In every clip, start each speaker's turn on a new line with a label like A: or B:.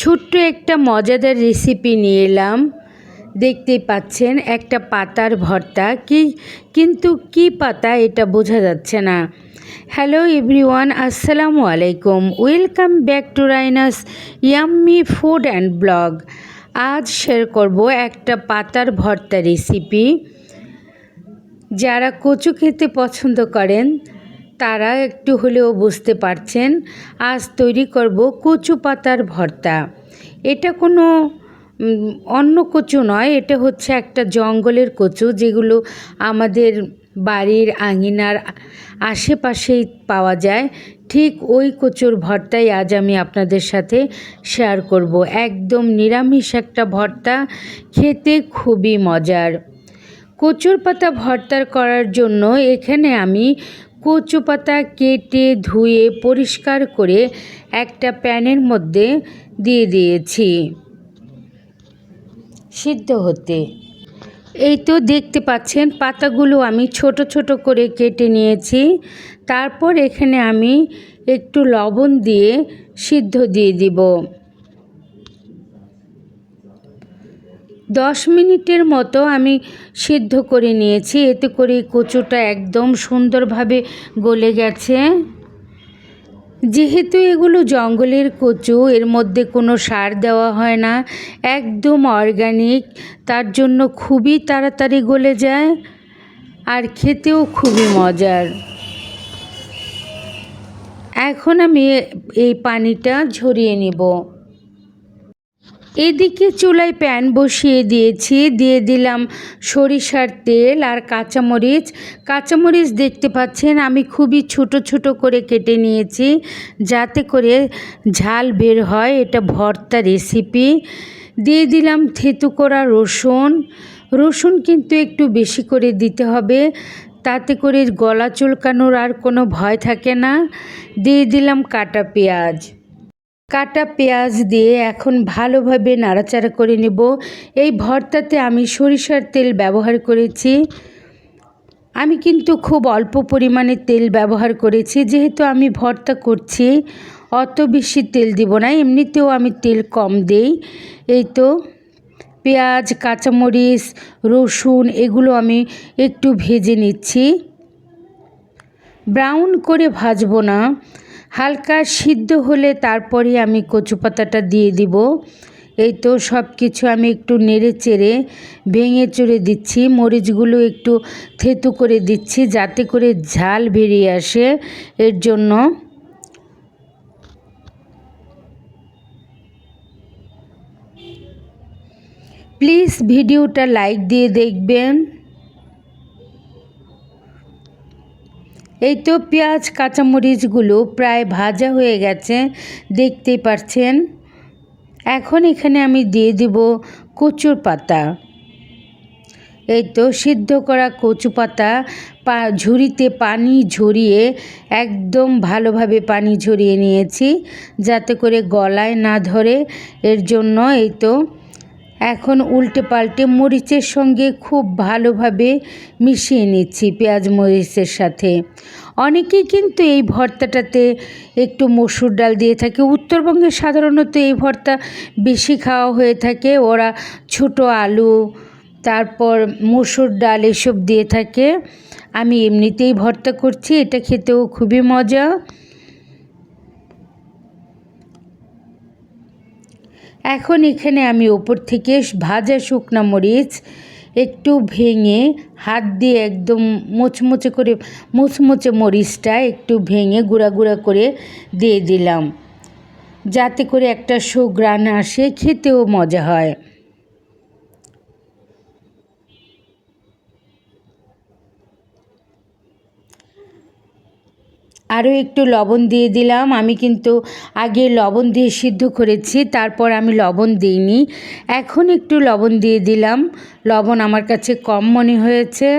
A: ছোট্ট একটা মজাদার রেসিপি নিয়ে এলাম। দেখতেই পাচ্ছেন, একটা পাতার ভর্তা। কি, কিন্তু কি পাতা এটা বোঝা যাচ্ছে না। হ্যালো এভরিওয়ান আসসালামু আলাইকুম। Welcome back to Rainas yummy food and blog আজ শেয়ার করব একটা পাতার ভর্তা রেসিপি যারা কচু খেতে পছন্দ করেন তারা একটু হলেও বুঝতে পারছেন, আজ তৈরি করব কচু পাতার ভর্তা। এটা কোনো অন্য কচু নয়, এটা হচ্ছে একটা জঙ্গলের কচু যেগুলো আমাদের বাড়ির আঙিনার আশেপাশেই পাওয়া যায়। ঠিক ওই কচুর ভর্তাই আজ আমি আপনাদের সাথে শেয়ার করব। একদম নিরামিষ একটা ভর্তা, খেতে খুবই মজার। কচুর পাতা ভর্তার করার জন্য এখানে আমি কচু পাতা কেটে ধুয়ে পরিষ্কার করে একটা প্যানের মধ্যে দিয়ে দিয়েছি। সিদ্ধ হতে। এই তো দেখতে পাচ্ছেন, পাতাগুলো আমি ছোট ছোট করে কেটে নিয়েছি। তারপর এখানে আমি একটু লবণ দিয়ে সিদ্ধ দিয়ে দিব। দশ মিনিটের মতো আমি সিদ্ধ করে নিয়েছি। এতে করে কচুটা একদম সুন্দরভাবে গলে গেছে। যেহেতু এগুলো জঙ্গলের কচু, এর মধ্যে কোনো সার দেওয়া হয় না, একদম অর্গানিক, তার জন্য খুবই তাড়াতাড়ি গলে যায় আর খেতেও খুবই মজার। এখন আমি এই পানিটা ঝরিয়ে নিব। এদিকে চুলায় প্যান বসিয়ে দিয়েছি, দিয়ে দিলাম সরিষার তেল আর কাঁচামরিচ। কাঁচামরিচ দেখতে পাচ্ছেন, আমি খুবই ছোট ছোট করে কেটে নিয়েছি, যাতে করে ঝাল বের হয়, এটা ভর্তা রেসিপি। দিয়ে দিলাম থেতু করা রসুন। রসুন কিন্তু একটু বেশি করে দিতে হবে, তাতে করে গলা চুলকানোর আর কোনো ভয় থাকে না। দিয়ে দিলাম কাটা পেঁয়াজ। কাটা পেঁয়াজ দিয়ে এখন ভালোভাবে নাড়াচাড়া করে নেব। এই ভর্তাতে আমি সরিষার তেল ব্যবহার করেছি। আমি কিন্তু খুব অল্প পরিমাণে তেল ব্যবহার করেছি, যেহেতু আমি ভর্তা করছি, অত বেশি তেল দিব না, এমনিতেও আমি তেল কম দেই। এই তো পেঁয়াজ, কাঁচামরিচ, রসুন এগুলো আমি একটু ভেজে নিচ্ছি। ব্রাউন করে ভাজবো না। হালকা সিদ্ধ হলে তারপরে আমি কচু পাতাটা দিয়ে দিব। এই তো সব কিছু আমি একটু নেড়ে চেড়ে ভেঙে চড়ে দিচ্ছি। মরিচগুলো একটু থেতু করে দিচ্ছি যাতে করে ঝাল বেরিয়ে আসে। এর জন্য প্লিজ ভিডিওটা লাইক দিয়ে দেখবেন। এই তো পেঁয়াজ, কাঁচামরিচগুলো প্রায় ভাজা হয়ে গেছে, দেখতেই পারছেন। এখন এখানে আমি দিয়ে দিব কচুর পাতা। এই তো সিদ্ধ করা কচু পাতা, পা, ঝুড়িতে পানি ঝরিয়ে একদম ভালোভাবে পানি ঝরিয়ে নিয়েছি, যাতে করে গলায় না ধরে। এর জন্য এই তো এখন উল্টে পাল্টে মরিচের সঙ্গে খুব ভালোভাবে মিশিয়ে নিচ্ছি পেঁয়াজ মরিচের সাথে। অনেকেই কিন্তু এই ভর্তাটাতে একটু মসুর ডাল দিয়ে থাকে। উত্তরবঙ্গে সাধারণত এই ভর্তা বেশি খাওয়া হয়ে থাকে। ওরা ছোট আলু, তারপর মসুর ডাল এসব দিয়ে থাকে। আমি এমনিতেই ভর্তা করছি, এটা খেতেও খুবই মজা। এখন এখানে আমি ওপর থেকে ভাজা শুকনো মরিচ একটু ভেঙে হাত দিয়ে একদম মোচমোচে করে, মুচমুচে মরিচটা একটু ভেঙে গুঁড়া গুঁড়া করে দিয়ে দিলাম। যাতে করে একটা সুগ্রান আসে, খেতেও মজা হয়। আরও একটু লবণ দিয়ে দিলাম। আমি কিন্তু আগে লবণ দিয়ে সিদ্ধ করেছি, তারপর আমি লবণ দিইনি। এখন একটু লবণ দিয়ে দিলাম। লবণ আমার কাছে কম মনে হয়েছে।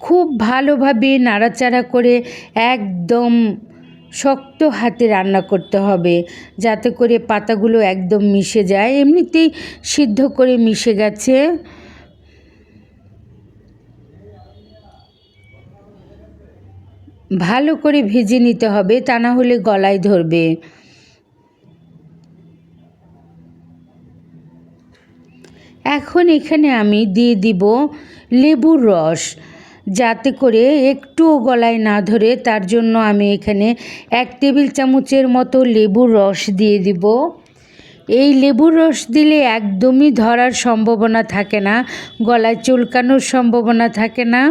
A: খুব ভালোভাবে নাড়াচাড়া করে একদম শক্ত হাতে রান্না করতে হবে, যাতে করে পাতাগুলো একদম মিশে যায়। এমনিতেই সিদ্ধ করে মিশে গেছে। ভালো করে ভেজে নিতে হবে, তা না হলে গলায় ধরবে। এখন এখানে আমি দিয়ে দিব লেবুর রস, যাতে করে একটুও গলায় না ধরে, তার জন্য আমি এখানে এক টেবিল চামচের মতো লেবুর রস দিয়ে দিব। এই লেবুর রস দিলে একদমই ধরার সম্ভাবনা থাকে না, গলায় চুলকানোর সম্ভাবনা থাকে না।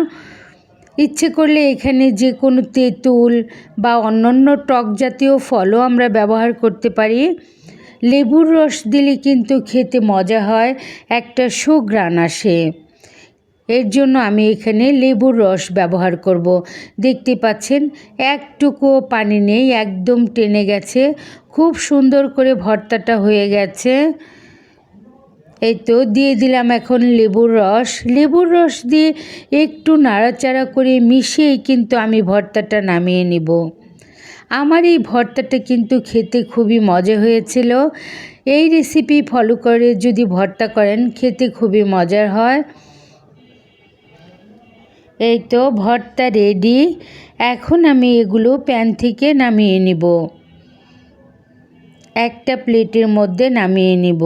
A: ইচ্ছে করলে এখানে যে কোনো তেঁতুল বা অন্যান্য টক জাতীয় ফলও আমরা ব্যবহার করতে পারি। লেবুর রস দিলে কিন্তু খেতে মজা হয়, একটা সুঘ্রাণ আসে। এর জন্য আমি এখানে লেবুর রস ব্যবহার করব। দেখতে পাচ্ছেন একটুকুও পানি নেই, একদম টেনে গেছে। খুব সুন্দর করে ভর্তাটা হয়ে গেছে। এই তো দিয়ে দিলাম এখন লেবুর রস। লেবুর রস দিয়ে একটু নাড়াচাড়া করে মিশিয়েই কিন্তু আমি ভর্তাটা নামিয়ে নিব। আমার এই ভর্তাটা কিন্তু খেতে খুবই মজা হয়েছিল। এই রেসিপি ফলো করে যদি ভর্তা করেন, খেতে খুবই মজার হয়। এই তো ভর্তা রেডি এখন আমি এগুলো প্যান থেকে নামিয়ে নিব। একটা প্লেটের মধ্যে নামিয়ে নিব।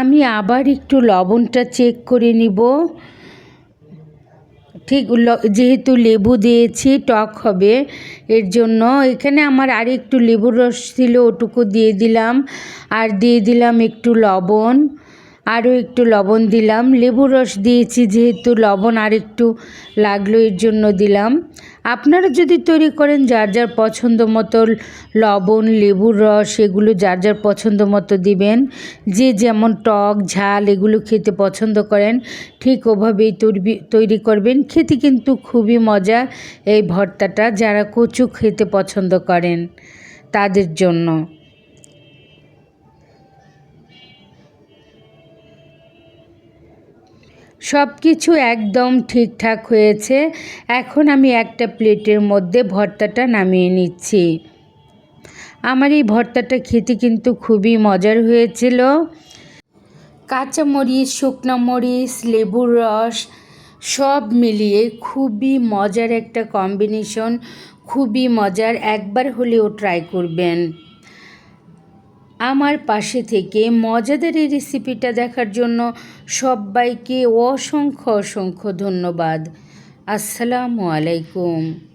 A: আমি আবার একটু লবণটা চেক করে নিব। ঠিক যেহেতু লেবু দিয়েছি, টক হবে। এর জন্য এখানে আমার আর একটু লেবুর রস ছিল, ওটুকু দিয়ে দিলাম। আর দিয়ে দিলাম একটু লবণ। আরও একটু লবণ দিলাম। লেবুর রস দিয়েছি যেহেতু লবণ আর একটু লাগল, এর জন্য দিলাম। আপনারা যদি তৈরি করেন যার যার পছন্দ মতো লবণ লেবুর রস, এগুলো যার যার পছন্দ মতো দিবেন। যে যেমন টক, ঝাল এগুলো খেতে পছন্দ করেন, ঠিক ওভাবেই তৈরি করবেন। খেতে কিন্তু খুবই মজা এই ভর্তাটা, যারা কচু খেতে পছন্দ করেন তাদের জন্য। সব কিছু একদম ঠিকঠাক হয়েছে। এখন আমি একটা প্লেটের মধ্যে ভর্তাটা নামিয়ে নিচ্ছি। আমার এই ভর্তাটা খেতে কিন্তু খুবই মজার হয়েছিল। কাঁচামরিচ, শুকনো মরিচ, লেবুর রস, সব মিলিয়ে খুবই মজার একটা কম্বিনেশন, খুবই মজার। একবার হলেও ট্রাই করবেন। আমার পাশে থেকে মজাদার এই রেসিপিটা দেখার জন্য সবাইকে অসংখ্য অসংখ্য ধন্যবাদ। আসসালামু আলাইকুম।